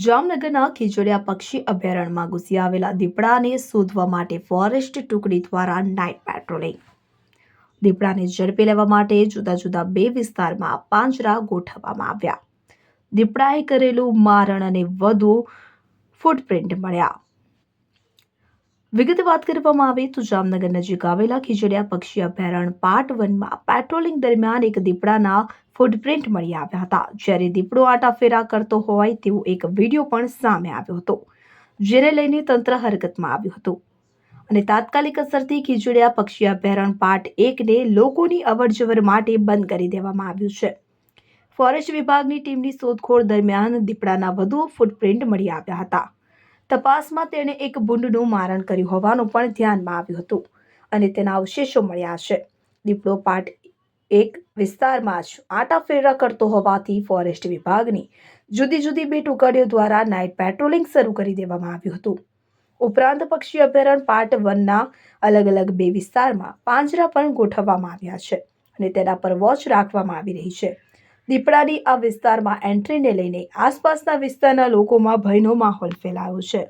જામનગરના ખીજડીયા પક્ષી અભયારણ્યમાં ઘૂસી આવેલા દીપડાને શોધવા માટે ફોરેસ્ટ ટુકડી દ્વારા નાઇટ પેટ્રોલિંગ દીપડાને ઝડપી લેવા માટે જુદા જુદા બે વિસ્તારમાં પાંજરા ગોઠવવામાં આવ્યા. દીપડાએ કરેલું મારણ અને વધુ ફૂટપ્રિન્ટ મળ્યા. વિગતે વાત કરવામાં આવે તો જામનગર નજીક આવેલા ખીજડીયા પક્ષી અભયારણ્ય પાર્ટ વનમાં પેટ્રોલિંગ દરમિયાન એક દીપડાના ફૂટપ્રિન્ટ મળી આવ્યા હતા. જ્યારે દીપડો આટાફેરા કરતો હોય તેવો એક વીડિયો પણ સામે આવ્યો હતો, જેને લઈને તંત્ર હરકતમાં આવ્યું હતું. અને તાત્કાલિક અસરથી ખીજડીયા પક્ષી અભયારણ્ય પાર્ટ એકને લોકોની અવરજવર માટે બંધ કરી દેવામાં આવ્યું છે. ફોરેસ્ટ વિભાગની ટીમની શોધખોળ દરમિયાન દીપડાના વધુ ફૂટપ્રિન્ટ મળી આવ્યા હતા. તપાસમાં તેણે એક ભૂંડનું મારણ કર્યું હોવાનું પણ ધ્યાનમાં આવ્યું હતું અને તેના અવશેષો મળ્યા છે. દીપડો પાર્ટ એક વિસ્તારમાં જ આટાફેરા કરતો હોવાથી ફોરેસ્ટ વિભાગની જુદી જુદી બે ટુકડીઓ દ્વારા નાઇટ પેટ્રોલિંગ શરૂ કરી દેવામાં આવ્યું હતું. ઉપરાંત પક્ષી અભયારણ્ય પાર્ટ વનના અલગ અલગ બે વિસ્તારમાં પાંજરા પણ ગોઠવવામાં આવ્યા છે અને તેના પર વોચ રાખવામાં આવી રહી છે. દીપડાની આ વિસ્તારમાં એન્ટ્રીને લઈને આસપાસના વિસ્તારના લોકોમાં ભયનો માહોલ ફેલાયો છે.